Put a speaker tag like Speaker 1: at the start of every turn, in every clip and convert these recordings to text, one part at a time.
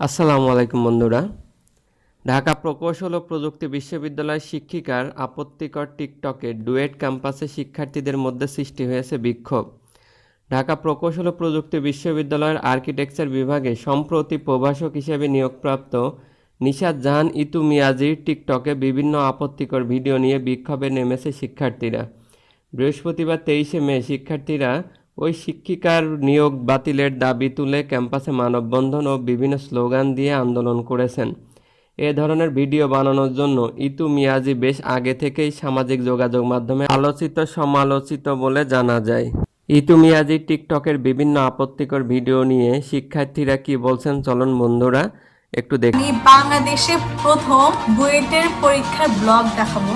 Speaker 1: আসসালামু আলাইকুম বন্ধুরা। ঢাকা প্রকৌশল ও প্রযুক্তি বিশ্ববিদ্যালয়ের শিক্ষিকার আপত্তিকর টিকটকে ডুয়েট ক্যাম্পাসে শিক্ষার্থীদের মধ্যে সৃষ্টি হয়েছে বিক্ষোভ। ঢাকা প্রকৌশল ও প্রযুক্তি বিশ্ববিদ্যালয়ের আর্কিটেকচার বিভাগে সম্প্রতি প্রভাষক হিসেবে নিয়োগপ্রাপ্ত নিশাদ জাহান ইতু মিয়াজির টিকটকে বিভিন্ন আপত্তিকর ভিডিও নিয়ে বিক্ষোভে নেমেছে শিক্ষার্থীরা। বৃহস্পতিবার তেইশে মে শিক্ষার্থীরা ওই শিক্ষিকার নিয়োগ বাতিলের দাবি তুলে ক্যাম্পাসে মানববন্ধন ও বিভিন্ন স্লোগান দিয়ে আন্দোলন করেছেন। এ ধরনের ভিডিও বানানোর জন্য ইতু মিয়াজি বেশ আগে থেকেই সামাজিক যোগাযোগ মাধ্যমে আলোচিত, সমালোচিত বলে জানা যায়। ইতু মিয়াজি টিকটকের বিভিন্ন আপত্তিকর ভিডিও নিয়ে শিক্ষার্থীরা কি বলছেন চলন বন্ধুরা, একটু দেখ
Speaker 2: বাংলাদেশে প্রথম বুয়েটের পরীক্ষার ব্লগ দেখাবো।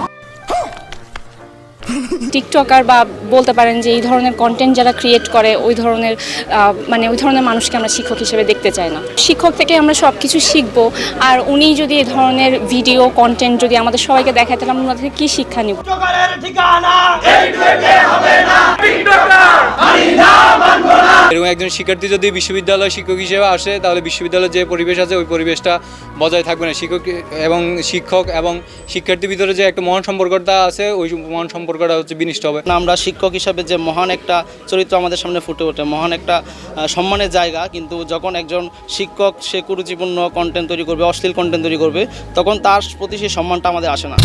Speaker 3: টিকটকার বা বলতে পারেন যে এই ধরনের কন্টেন্ট যারা ক্রিয়েট করে ওই ধরনের মানে ওই ধরনের মানুষকে আমরা শিক্ষক হিসেবে দেখতে চাই না। শিক্ষক থেকে আমরা সব কিছু শিখব আর উনি যদি এই ধরনের ভিডিও কন্টেন্ট যদি আমাদের সবাইকে দেখায় তাহলে আমরা থেকে কী শিক্ষা নিব?
Speaker 4: এবং একজন শিক্ষার্থী যদি বিশ্ববিদ্যালয় শিক্ষক হিসেবে আসে তাহলে বিশ্ববিদ্যালয়ের যে পরিবেশ আছে ওই পরিবেশটা বজায় থাকবে না। শিক্ষক এবং শিক্ষক এবং শিক্ষার্থীর ভিতরে যে একটা মহান সম্পর্কটা আছে ওই মহান সম্পর্কটা হচ্ছে, বিনিষ্ট হবে।
Speaker 5: আমরা শিক্ষক হিসাবে যে মহান একটা চরিত্র আমাদের সামনে ফুটে ওঠে, মহান একটা সম্মানের জায়গা, কিন্তু যখন একজন শিক্ষক সে কুরুচিপূর্ণ কন্টেন্ট তৈরি করবে, অশ্লীল কন্টেন্ট তৈরি করবে, তখন তার প্রতি সেই সম্মানটা আমাদের আসে না।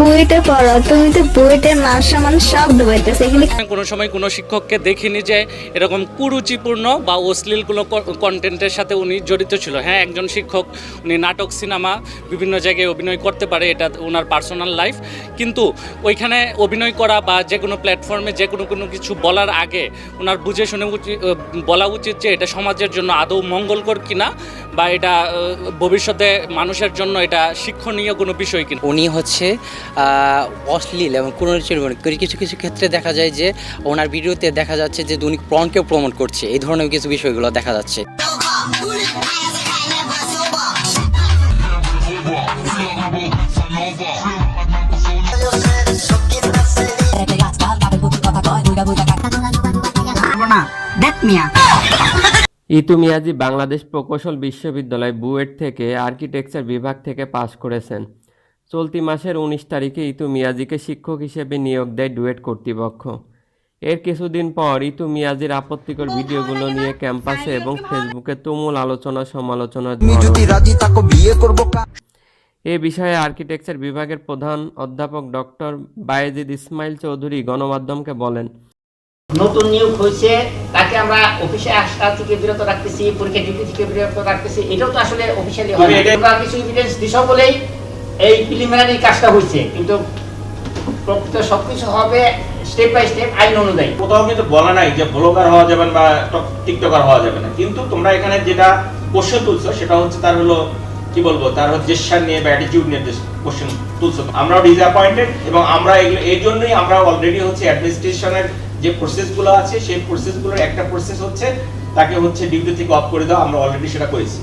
Speaker 6: বইটা পড়ো তুমি তো বইটার মান সম্মান সব ডুবাইতেছে
Speaker 7: কোনো সময় কোনো শিক্ষককে দেখিনি যে এরকম কুরুচিপূর্ণ বা অশ্লীল কোনো কন্টেন্টের সাথে উনি জড়িত ছিল। হ্যাঁ একজন শিক্ষক উনি নাটক সিনেমা বিভিন্ন জায়গায় অভিনয় করতে পারে এটা ওনার পার্সোনাল লাইফ কিন্তু ওইখানে অভিনয় করা বা যে কোনো প্ল্যাটফর্মে যে কোনো কোনো কিছু বলার আগে ওনার বুঝে শুনে উচিত বলা উচিত যে এটা সমাজের জন্য আদৌ মঙ্গলকর কিনা বা এটা ভবিষ্যতে মানুষের জন্য এটা শিক্ষণীয় কোনো বিষয় কিনা।
Speaker 8: উনি হচ্ছে অশ্লীল এবং কোনো কিছু কিছু ক্ষেত্রে দেখা যায় যে ওনার ভিডিওতে দেখা যাচ্ছে যে উনি প্রণকেও প্রমোট করছে। এই ধরনের কিছু বিষয়গুলো দেখা যাচ্ছে।
Speaker 1: ইতু মিয়াজি বাংলাদেশ প্রকৌশল বিশ্ববিদ্যালয় বুয়েট থেকে আর্কিটেকচার বিভাগ থেকে পাশ করেছেন। চলতি মাসের উনিশ তারিখে ইতু মিয়াজিকে শিক্ষক হিসেবে নিয়োগ দেয় ডুয়েট কর্তৃপক্ষ। এর কিছুদিন পর ইতু মিয়াজির আপত্তিকর ভিডিওগুলো নিয়ে ক্যাম্পাসে এবং ফেসবুকে তুমুল আলোচনা সমালোচনা এ বিষয়ে আর্কিটেকচার বিভাগের প্রধান অধ্যাপক ডক্টর বায়েজিদ ইসমাইল চৌধুরী গণমাধ্যমকে বলেন
Speaker 9: নতুন নিয়োগ হয়েছে তাকে আমরা অফিসে আসা থেকে বিরত রাখতেছি পরীক্ষা ডিউটি থেকে বিরত রাখতেছি এটাও তো আসলে অফিসিয়ালি হয় কিছু এভিডেন্স দিছ বলেই এই প্রিলিমিনারি কাজটা হয়েছে, কিন্তু প্রকৃত সবকিছু হবে স্টেপ বাই স্টেপ আইন অনুযায়ী।
Speaker 10: কোথাও কিন্তু বলা নাই যে ব্লগার হওয়া যাবে বা টক- টিকটকার হওয়া যাবে না। কিন্তু তোমরা এখানে যেটা প্রশ্ন তুলছো, সেটা হচ্ছে তার হলো, কি বলব, তার হচ্ছে জেসার নিয়ে বা অ্যাটিটিউড নিয়ে কোশ্চেন তুলছো। আমরাও ডিসঅ্যাপয়েন্টেড এবং আমরা এগুলো এই জন্যই আমরা অলরেডি হচ্ছে অ্যাডমিনিস্ট্রেশনের যে প্রসেসগুলো আছে, সেই প্রসেসগুলোর একটা প্রসেস হচ্ছে, তাকে হচ্ছে ডিউটি থেকে অফ করে দাও আমরা অলরেডি সেটা করেছি।